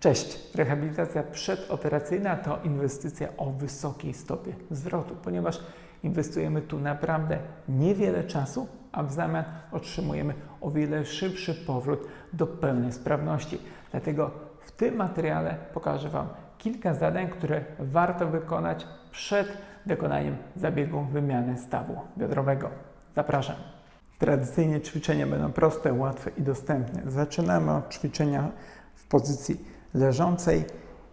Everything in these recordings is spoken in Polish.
Cześć! Rehabilitacja przedoperacyjna to inwestycja o wysokiej stopie zwrotu, ponieważ inwestujemy tu naprawdę niewiele czasu, a w zamian otrzymujemy o wiele szybszy powrót do pełnej sprawności. Dlatego w tym materiale pokażę Wam kilka zadań, które warto wykonać przed wykonaniem zabiegu wymiany stawu biodrowego. Zapraszam. Tradycyjnie ćwiczenia będą proste, łatwe i dostępne. Zaczynamy od ćwiczenia w pozycji leżącej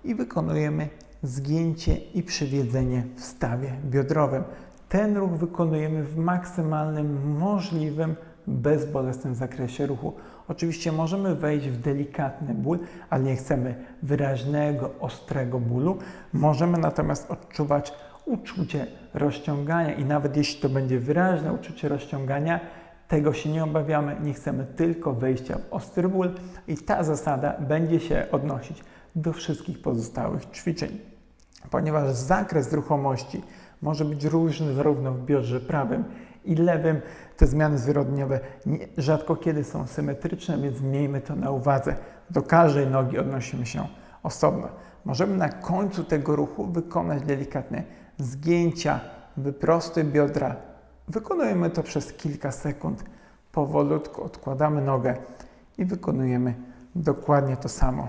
i wykonujemy zgięcie i przywiedzenie w stawie biodrowym. Ten ruch wykonujemy w maksymalnym możliwym bezbolesnym zakresie ruchu. Oczywiście możemy wejść w delikatny ból, ale nie chcemy wyraźnego, ostrego bólu. Możemy natomiast odczuwać uczucie rozciągania i nawet jeśli to będzie wyraźne uczucie rozciągania, tego się nie obawiamy, nie chcemy tylko wejścia w ostry ból i ta zasada będzie się odnosić do wszystkich pozostałych ćwiczeń. Ponieważ zakres ruchomości może być różny zarówno w biodrze prawym i lewym, te zmiany zwyrodniowe rzadko kiedy są symetryczne, więc miejmy to na uwadze. Do każdej nogi odnosimy się osobno. Możemy na końcu tego ruchu wykonać delikatne zgięcia, wyprosty biodra, Wykonujemy to przez kilka sekund. Powolutku odkładamy nogę i wykonujemy dokładnie to samo.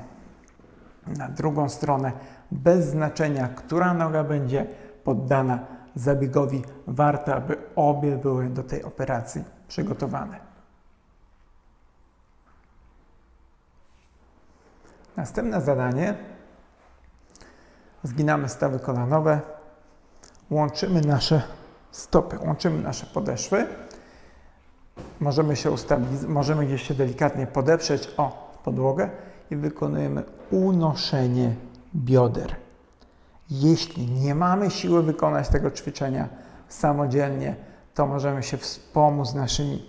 Na drugą stronę, bez znaczenia, która noga będzie poddana zabiegowi, warto, aby obie były do tej operacji przygotowane. Następne zadanie. Zginamy stawy kolanowe, łączymy nasze stopy. Łączymy nasze podeszwy. Możemy się ustawić, możemy gdzieś się delikatnie podeprzeć o podłogę i wykonujemy unoszenie bioder. Jeśli nie mamy siły wykonać tego ćwiczenia samodzielnie, to możemy się wspomóc naszymi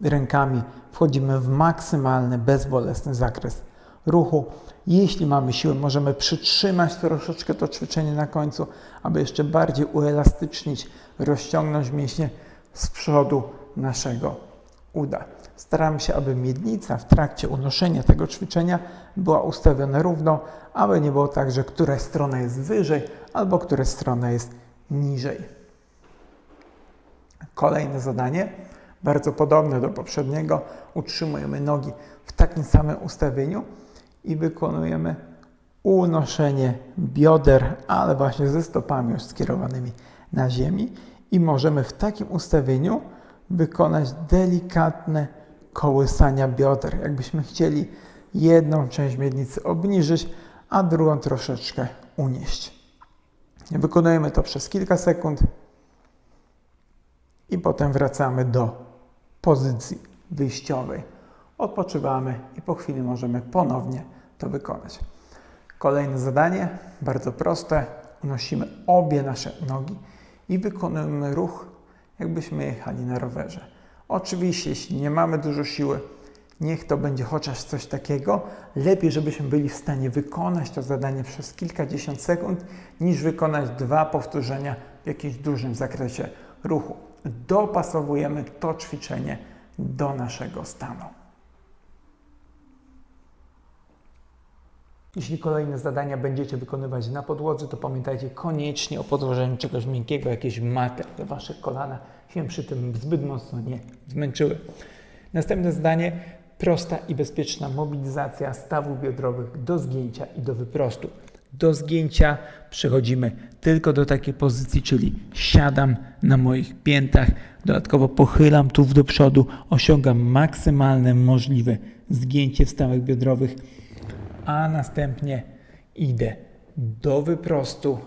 rękami. Wchodzimy w maksymalny, bezbolesny zakres ruchu. Jeśli mamy siłę, możemy przytrzymać troszeczkę to ćwiczenie na końcu, aby jeszcze bardziej uelastycznić, rozciągnąć mięśnie z przodu naszego uda. Staramy się, aby miednica w trakcie unoszenia tego ćwiczenia była ustawiona równo, aby nie było tak, że któraś strona jest wyżej albo któraś strona jest niżej. Kolejne zadanie, bardzo podobne do poprzedniego, utrzymujemy nogi w takim samym ustawieniu i wykonujemy unoszenie bioder, ale właśnie ze stopami już skierowanymi na ziemi i możemy w takim ustawieniu wykonać delikatne kołysania bioder. Jakbyśmy chcieli jedną część miednicy obniżyć, a drugą troszeczkę unieść. Wykonujemy to przez kilka sekund i potem wracamy do pozycji wyjściowej. Odpoczywamy i po chwili możemy ponownie to wykonać. Kolejne zadanie, bardzo proste. Unosimy obie nasze nogi i wykonujemy ruch, jakbyśmy jechali na rowerze. Oczywiście, jeśli nie mamy dużo siły, niech to będzie chociaż coś takiego. Lepiej, żebyśmy byli w stanie wykonać to zadanie przez kilkadziesiąt sekund, niż wykonać dwa powtórzenia w jakimś dużym zakresie ruchu. Dopasowujemy to ćwiczenie do naszego stanu. Jeśli kolejne zadania będziecie wykonywać na podłodze, to pamiętajcie koniecznie o podłożeniu czegoś miękkiego, jakieś maty, aby wasze kolana się przy tym zbyt mocno nie zmęczyły. Następne zadanie, prosta i bezpieczna mobilizacja stawów biodrowych do zgięcia i do wyprostu. Do zgięcia przechodzimy tylko do takiej pozycji, czyli siadam na moich piętach, dodatkowo pochylam tu do przodu, osiągam maksymalne możliwe zgięcie stawek biodrowych a następnie idę do wyprostu.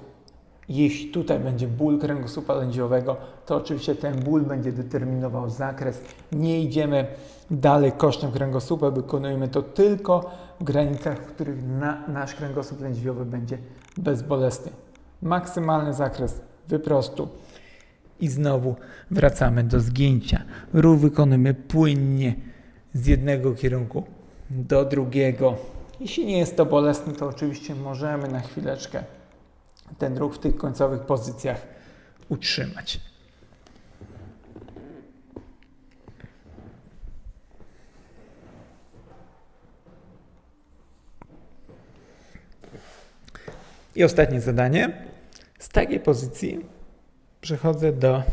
Jeśli tutaj będzie ból kręgosłupa lędźwiowego, to oczywiście ten ból będzie determinował zakres. Nie idziemy dalej kosztem kręgosłupa, wykonujemy to tylko w granicach, w których na, nasz kręgosłup lędźwiowy będzie bezbolesny. Maksymalny zakres wyprostu. I znowu wracamy do zgięcia. Ruch wykonujemy płynnie z jednego kierunku do drugiego. Jeśli nie jest to bolesne, to oczywiście możemy na chwileczkę ten ruch w tych końcowych pozycjach utrzymać. I ostatnie zadanie. Z takiej pozycji przechodzę do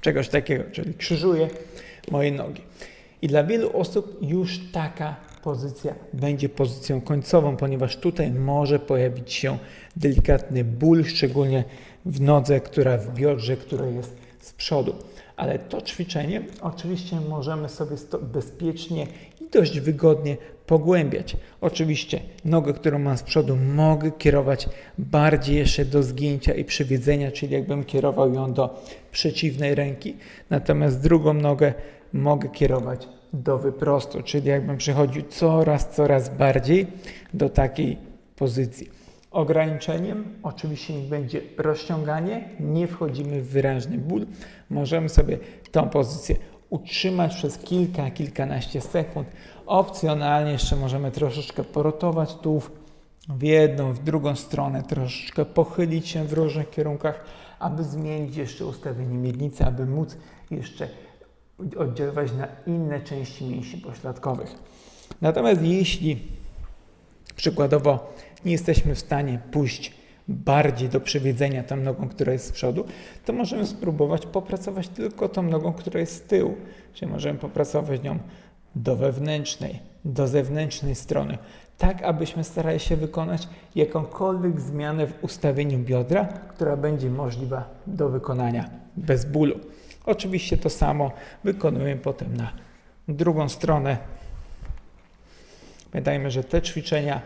czegoś takiego, czyli krzyżuję moje nogi. I dla wielu osób już taka pozycja będzie pozycją końcową, ponieważ tutaj może pojawić się delikatny ból, szczególnie w nodze, która w biodrze, jest z przodu. Ale to ćwiczenie oczywiście możemy sobie bezpiecznie i dość wygodnie pogłębiać. Oczywiście nogę, którą mam z przodu, mogę kierować bardziej jeszcze do zgięcia i przywiedzenia, czyli jakbym kierował ją do przeciwnej ręki, natomiast drugą nogę mogę kierować do wyprostu, czyli jakbym przechodził coraz, coraz bardziej do takiej pozycji. Ograniczeniem oczywiście będzie rozciąganie, nie wchodzimy w wyraźny ból. Możemy sobie tą pozycję utrzymać przez kilka, kilkanaście sekund. Opcjonalnie jeszcze możemy troszeczkę porotować tułów w jedną, w drugą stronę, troszeczkę pochylić się w różnych kierunkach, aby zmienić jeszcze ustawienie miednicy, aby móc jeszcze oddziaływać na inne części mięśni pośladkowych. Natomiast jeśli przykładowo nie jesteśmy w stanie pójść bardziej do przewiedzenia tą nogą, która jest z przodu, to możemy spróbować popracować tylko tą nogą, która jest z tyłu. Czyli możemy popracować nią do wewnętrznej, do zewnętrznej strony, tak abyśmy starali się wykonać jakąkolwiek zmianę w ustawieniu biodra, która będzie możliwa do wykonania bez bólu. Oczywiście to samo wykonujemy potem na drugą stronę. Pamiętajmy, że te ćwiczenia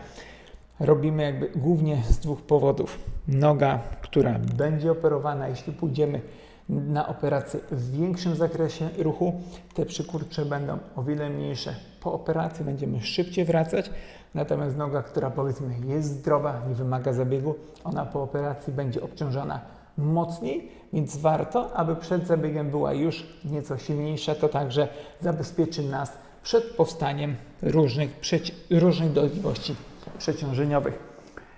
robimy jakby głównie z dwóch powodów. Noga, która będzie operowana, jeśli pójdziemy na operację w większym zakresie ruchu, te przykurcze będą o wiele mniejsze. Po operacji będziemy szybciej wracać, natomiast noga, która powiedzmy jest zdrowa, nie wymaga zabiegu, ona po operacji będzie obciążona mocniej, więc warto, aby przed zabiegiem była już nieco silniejsza. To także zabezpieczy nas przed powstaniem różnych, różnych dolegliwości przeciążeniowych.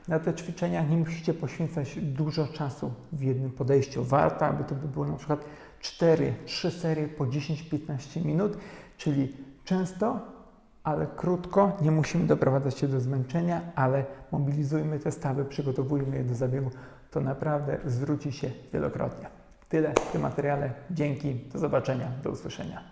Na te ćwiczenia nie musicie poświęcać dużo czasu w jednym podejściu. Warto, aby to by było na przykład 4-3 serie po 10-15 minut, czyli często, ale krótko. Nie musimy doprowadzać się do zmęczenia, ale mobilizujmy te stawy, przygotowujmy je do zabiegu. To naprawdę zwróci się wielokrotnie. Tyle w tym materiale. Dzięki, do zobaczenia, do usłyszenia.